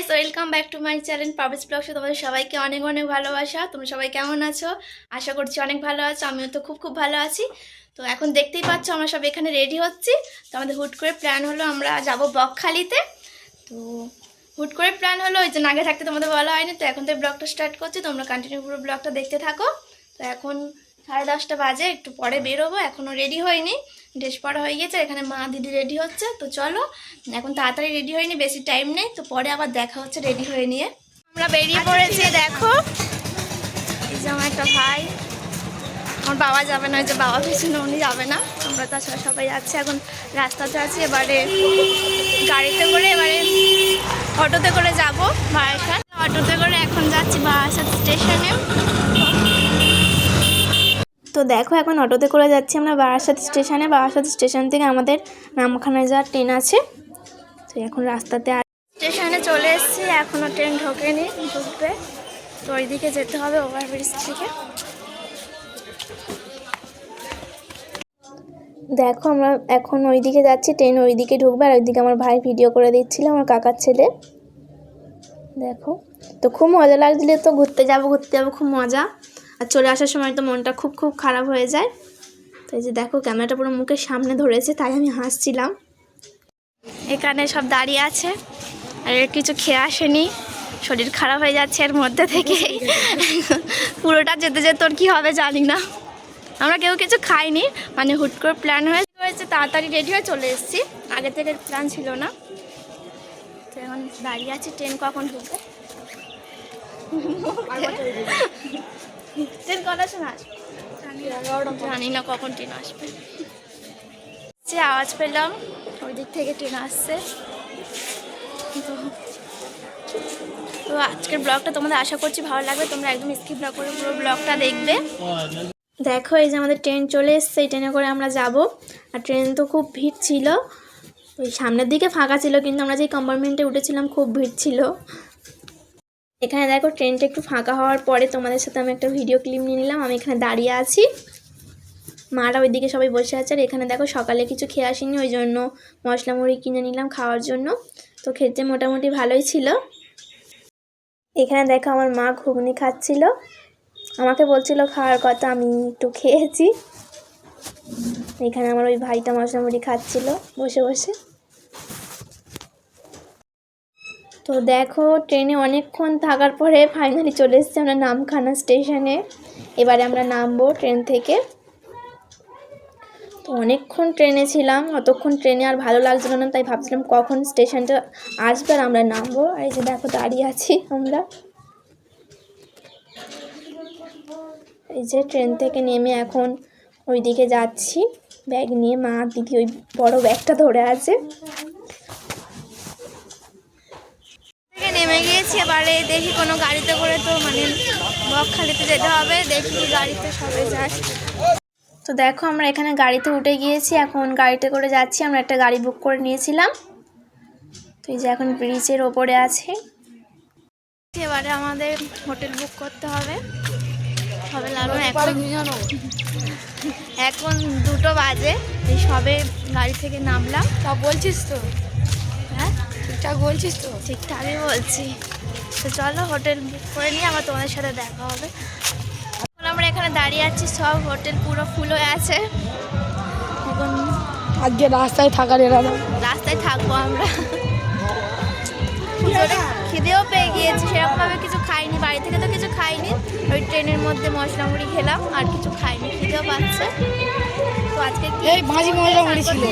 Guys welcome back to my channel publish ব্লগসে তোমাদের সবাইকে অনেক অনেক ভালোবাসা। তোমরা সবাই কেমন আছো? আশা করছি অনেক ভালো আছো, আমিও তো খুব খুব ভালো আছি। তো এখন দেখতেই পাচ্ছ, আমরা সব এখানে রেডি হচ্ছি। তো আমাদের হুট করে প্ল্যান হলো, আমরা যাব বকখালিতে। তো হুট করে প্ল্যান হলো, ওই যে আগে থাকতে তোমাদের বলা হয়নি। তো এখন তো ব্লগটা স্টার্ট করছি, তোমরা কন্টিনিউ পুরো ব্লগটা দেখতে থাকো। তো এখন সাড়ে দশটা বাজে একটু পরে বেরোবো এখনও রেডি হয়নি। ড্রেস পরা হয়ে গেছে এখানে মা দিদি রেডি হচ্ছে তো চলো এখন তাড়াতাড়ি রেডি হয়নি বেশি টাইম নেই তো পরে আবার দেখা হচ্ছে রেডি হয়ে নিয়ে। আমরা বেরিয়ে পড়েছি দেখো। এই যে আমার একটা ভাই আমার বাবা যাবে না ওই যে বাবা পিছনে উনি যাবে না আমরা তাছাড়া সবাই যাচ্ছি এখন রাস্তাতে আছি এবারে গাড়িতে করে এবারে অটোতে করে যাব বারাসাত অটোতে করে এখন যাচ্ছি বারাসাত স্টেশনে তো দেখো, এখন অটোতে করে যাচ্ছি আমরা বারাসাত স্টেশনে। বারাসাত স্টেশন থেকে আমাদের নামখানা যাওয়ার ট্রেন আছে। তো এখন রাস্তাতে স্টেশনে চলে এসেছি এখনও ট্রেন ঢোকেনি, ঢুকবে। তো ওইদিকে যেতে হবে ওভারব্রিজ থেকে। দেখো, আমরা এখন ওইদিকে যাচ্ছি, ট্রেন ওইদিকে ঢুকবে আর ওইদিকে আমার ভাই ভিডিও করে দিচ্ছিল, আমার কাকার ছেলে। দেখো, তো খুব মজা লাগছিল, তো ঘুরতে যাব ঘুরতে যাব, খুব মজা। আর চলে আসার সময় তো মনটা খুব খুব খারাপ হয়ে যায়। তো এই যে দেখো, ক্যামেরাটা পুরো মুখের সামনে ধরেছে, তাই আমি হাসছিলাম। এখানে সব দাঁড়িয়ে আছে, আর কিছু খেয়ে আসেনি। শরীর খারাপ হয়ে যাচ্ছে এর মধ্যে থেকে। পুরোটা যেতে যেতে তোর কী হবে জানি না। আমরা কেউ কিছু খাইনি মানে হুট করে প্ল্যান হয়ে হয়েছে, তাড়াতাড়ি রেডি হয়ে চলে এসেছি। আগে থেকে প্ল্যান ছিল না। তো এখন দাঁড়িয়ে আছি ট্রেন কখন ঢুকে ট্রেন কটার সময় আসবে জানি না কখন ট্রেন আসবে। যে আওয়াজ পেলাম, ওই দিক থেকে ট্রেন আসছে। তো আজকের ব্লগটা তোমাদের আশা করছি ভালো লাগবে, তোমরা একদম স্কিপ না করে পুরো ব্লগটা দেখবে। দেখো, এই যে আমাদের ট্রেন চলে এসছে, এই ট্রেনে করে আমরা যাব। আর ট্রেন তো খুব ভিড় ছিল। ওই সামনের দিকে ফাঁকা ছিল, কিন্তু আমরা যেই কম্পার্টমেন্টে উঠেছিলাম, খুব ভিড় ছিল। এখানে দেখো ট্রেনটা একটু ফাঁকা হওয়ার পরে তোমাদের সাথে আমি একটা ভিডিও ক্লিপ নিয়ে নিলাম। আমি এখানে দাঁড়িয়ে আছি। মারা ওইদিকে সবাই বসে আছে আর এখানে দেখো সকালে কিছু খেয়ে আসিনি, ওই জন্য মশলা মুড়ি কিনে নিলাম খাওয়ার জন্য। তো খেতে মোটামুটি ভালোই ছিল। এখানে দেখো আমার মা ঘুগনি খাচ্ছিল। আমাকে বলছিল, খাওয়ার কথা আমি একটু খেয়েছি। এখানে আমার ওই ভাইটা মশলা মুড়ি খাচ্ছিল বসে বসে। তো দেখো, ট্রেনে অনেকক্ষণ থাকার পরে ফাইনালি চলে এসেছি আমরা নামখানা স্টেশনে এবারে আমরা নামবো ট্রেন থেকে। তো অনেকক্ষণ ট্রেনে ছিলাম, অতক্ষণ ট্রেনে আর ভালো লাগছিল না, তাই ভাবছিলাম কখন স্টেশনটা আসবে আর আমরা নামবো। আর এই যে দেখো, দাঁড়িয়ে আছি আমরা। এই যে ট্রেন থেকে নেমে এখন ওইদিকে যাচ্ছি। ব্যাগ নিয়ে মা, দিদি ওই বড় ব্যাগটা ধরে আছে থেকে নেমে গিয়েছি এবারে দেখি কোনো গাড়িতে করে তো মানে বকখালিতে যেতে হবে দেখি গাড়িতে সবাই যায় তো দেখো আমরা এখানে গাড়িতে উঠে গিয়েছি এখন গাড়িতে করে যাচ্ছি আমরা একটা গাড়ি বুক করে নিয়েছিলাম। তো এই যে এখন ব্রিজের ওপরে আছে। এবারে আমাদের হোটেল বুক করতে হবে। এখন এখন দুটো বাজে এই সবে গাড়ি থেকে নামলাম। তা বলছিস তো। ঠিকঠাক বলছিস তো? ঠিকঠাকই বলছি। তো চলো হোটেল বুক করে নিয়ে আমার তোমাদের সাথে দেখা হবে। এখন আমরা এখানে দাঁড়িয়ে আছি সব হোটেল পুরো ফুল হয়ে আছে। এখন আজকে রাস্তায় থাকার এরা রাস্তায় থাকব আমরা। খিদেও পেয়ে গিয়েছি সেরকমভাবে কিছু খাইনি বাড়ি থেকে তো কিছু খাইনি। ওই ট্রেনের মধ্যে মশলা মুড়ি খেলাম আর কিছু খাইনি খিদেও পাচ্ছে। তো আজকে এই ভাজি মশলা মুড়ি ছিল।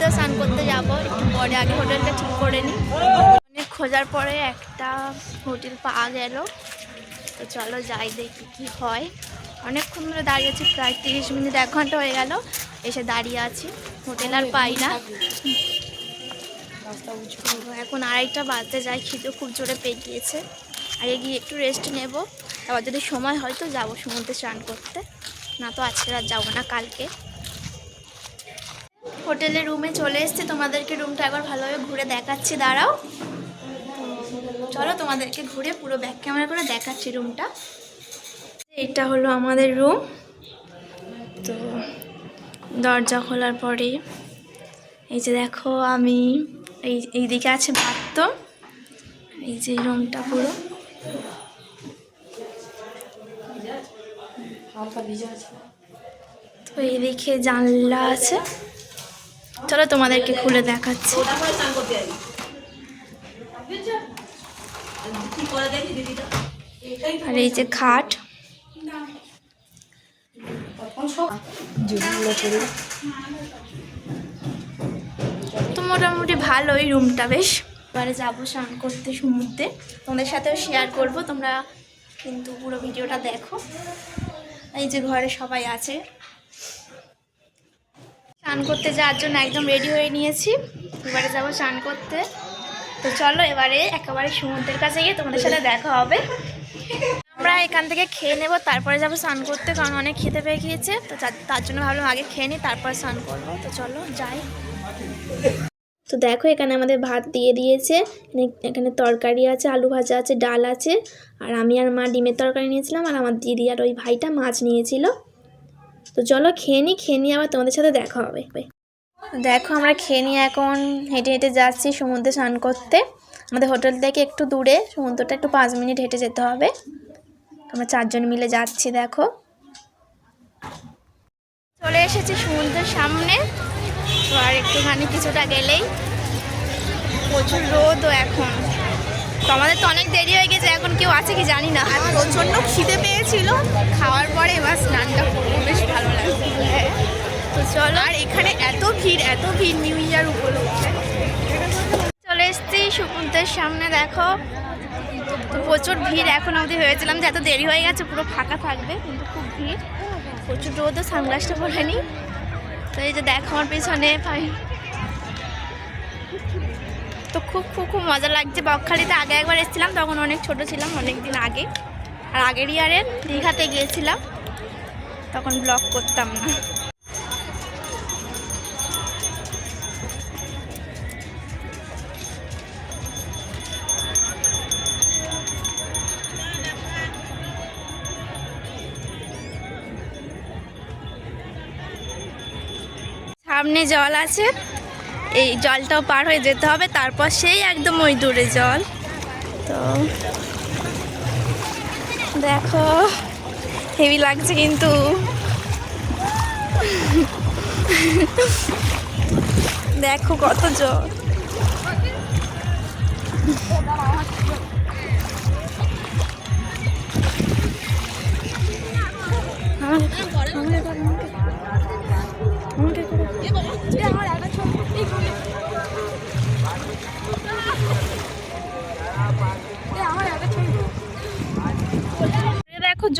মধ্যে স্নান করতে যাব, একটু পরে আগে হোটেলটা ঠিক করে নিই। অনেক খোঁজার পরে একটা হোটেল পাওয়া গেল। তো চলো যাই, দেখি কি হয়। অনেকক্ষণ ধরে দাঁড়িয়ে আছি প্রায় তিরিশ মিনিট, এক ঘণ্টা হয়ে গেল। এসে দাঁড়িয়ে আছি, হোটেল আর পাই না। এখন আড়াইটা বাজতে যায়, খিদে খুব জোরে পেয়ে গিয়েছে আগে গিয়ে একটু রেস্ট নেব। আবার যদি সময় হয় তো যাব সমুদ্রে স্নান করতে। না তো আজকে আর যাব না, কালকে। হোটেলের রুমে চলে এসেছি। তোমাদেরকে রুমটা একবার ভালোভাবে ঘুরে দেখাচ্ছি। দাঁড়াও। চলো তোমাদেরকে ঘুরে পুরো ব্যাক ক্যামেরা করে দেখাচ্ছি রুমটা। এটা হলো আমাদের রুম তো দরজা খোলার পরে এই যে দেখো আমি এই এইদিকে আছে বাথরুম। এই যে রুমটা পুরো। তো এইদিকে জানলা আছে। চলো তোমাদেরকে খুলে দেখাচ্ছি। আর এই যে খাট। তো মোটামুটি ভালোই রুমটা বেশ। এবারে যাব স্নান করতে সমুদ্রে। তোমাদের সাথেও শেয়ার করব তোমরা কিন্তু পুরো ভিডিওটা দেখো। এই যে ঘরে সবাই আছে। স্নান করতে যাওয়ার জন্য একদম রেডি হয়ে নিয়েছি। এবারে যাব স্নান করতে। তো চলো এবারে একেবারে সমুদ্রের কাছে গিয়ে তোমাদের সাথে দেখা হবে। আমরা এখান থেকে খেয়ে নেব, তারপরে যাব স্নান করতে, কারণ অনেক খেতে পেয়ে গিয়েছে। তো তার- জন্য ভাবলাম আগে খেয়ে নিই, তারপর স্নান করব। তো চলো যাই। তো দেখো এখানে আমাদের ভাত দিয়ে দিয়েছে। এখানে তরকারি আছে, আলু ভাজা আছে, ডাল আছে। আর আমি আর মা ডিমের তরকারি নিয়েছিলাম, আর আমার দিদি আর ওই ভাইটা মাছ নিয়েছিল। তো চলো খেয়ে নিই খেয়ে নিয়ে আবার তোমাদের সাথে দেখা হবে। দেখো আমরা খেয়ে নিয়ে এখন হেঁটে হেঁটে যাচ্ছি সমুদ্রে স্নান করতে। আমাদের হোটেল থেকে একটু দূরে, সমুদ্রটা একটু পাঁচ মিনিট হেঁটে যেতে হবে। আমরা চারজন মিলে যাচ্ছি, দেখো। চলে এসেছি সমুদ্রের সামনে। আর একটুখানি কিছুটা গেলেই প্রচুর রোদও এখন। তো আমাদের তো অনেক দেরি হয়ে গেছে এখন কেউ আছে কি জানি না। আর প্রচণ্ড খিদে পেয়েছিল। খাওয়ার পরে এবার স্নানটা করব বেশ ভালো লাগছে। তো চলো। আর এখানে এত ভিড় এত ভিড় নিউ ইয়ার উপলক্ষে। চলে এসছি সমুদ্রের সামনে দেখো। তো প্রচুর ভিড় এখন অবধি হয়েছিলাম যে এত দেরি হয়ে গেছে পুরো ফাঁকা থাকবে কিন্তু খুব ভিড়। প্রচুর রোদে সানগ্লাসটা পরে নি। তো এই যে দেখো আমার পেছনে তো খুব খুব খুব মজা লাগছে। বকখালিতে আগে একবার এসেছিলাম, তখন অনেক ছোট ছিলাম অনেক দিন আগে। আর আগের ইয়ারে দীঘাতে গিয়েছিলাম, তখন ব্লগ করতাম না। সামনে জল আছে এই জলটাও পার হয়ে যেতে হবে, তারপর সেই একদম ওই দূরে জল। তো দেখো, হেভি লাগছে কিন্তু। দেখো কত জল। আমাকে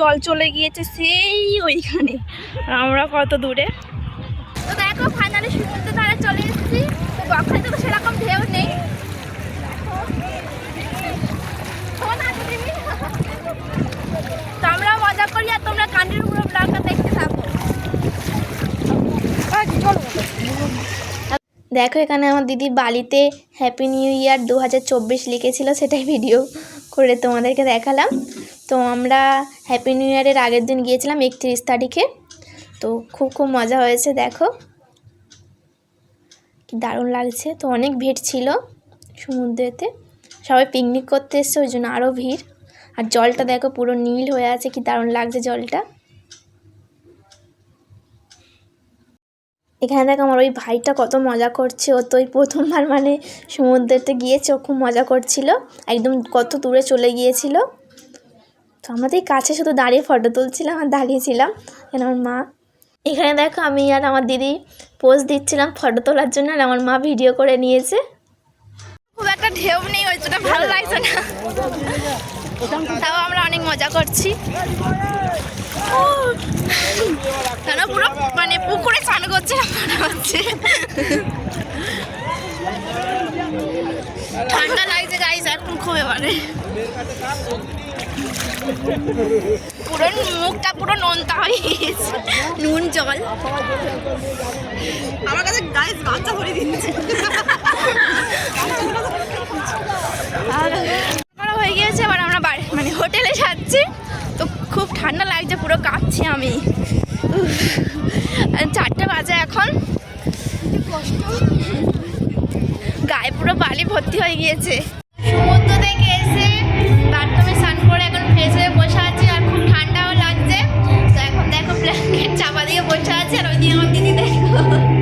জল চলে গিয়েছে সেই ওইখানে। আমরা কত দূরে? তো দেখো ফাইনালি সমুদ্রে ধারে চলে এসেছি। তো বকখালিতে তো সেরকম ঢেউ নেই। তো আমরা মজা করি আর তোমরা কান্ডির পুরো ব্লগটা দেখতে থাকো। দেখো এখানে আমার দিদি বালিতে হ্যাপি নিউ ইয়ার দু হাজার চব্বিশ লিখেছিল সেটাই ভিডিও করে তোমাদেরকে দেখালাম। তো আমরা হ্যাপি নিউ ইয়ারের আগের দিন গিয়েছিলাম একত্রিশ তারিখে। তো খুব খুব মজা হয়েছে, দেখো। দারুণ লাগছে। তো অনেক ভিড় ছিল সমুদ্রেতে। সবাই পিকনিক করতে এসছে, ওই জন্য আরও ভিড়। আর জলটা দেখো, পুরো নীল হয়ে আছে, কি দারুণ লাগছে জলটা। এখানে দেখো আমার ওই ভাইটা কত মজা করছে। ও তো ওই প্রথমবার মানে সমুদ্রেতে গিয়েছে, ও খুব মজা করছিল। একদম কত দূরে চলে গিয়েছিল। তো আমাদের কাছে শুধু দাঁড়িয়ে ফটো তুলছিলাম আর দাঁড়িয়েছিলাম এখানে আমার মা এখানে দেখো আমি আর আমার দিদি পোজ দিচ্ছিলাম ফটো তোলার জন্য আর আমার মা ভিডিও করে নিয়েছে। খুব একটা ঢেউ নেই ওই জন্য ভালো লাগছে না। তাও আমরা অনেক মজা করছি। কেন পুরো মানে পুকুরে মনে হচ্ছে? ঠান্ডা লাগছে গাইজ এখন খুব এবারে। পুরো মুখটা পুরো নোনতা হয়ে গেছে নুন, জল। আমার কাছে গাইজ বাচ্চা ভরে দিচ্ছে হয়ে গিয়েছে, এবার আমরা বাড়ি মানে হোটেলে যাচ্ছি। তো খুব ঠান্ডা লাগছে, পুরো কাঁপছি আমি। চারটে বাজে এখন। গায়ে পুরো ফাইনালি ভর্তি হয়ে গিয়েছে। সমুদ্র দেখে বসে আছে আর ওইদিকে আমার দিদি দেখো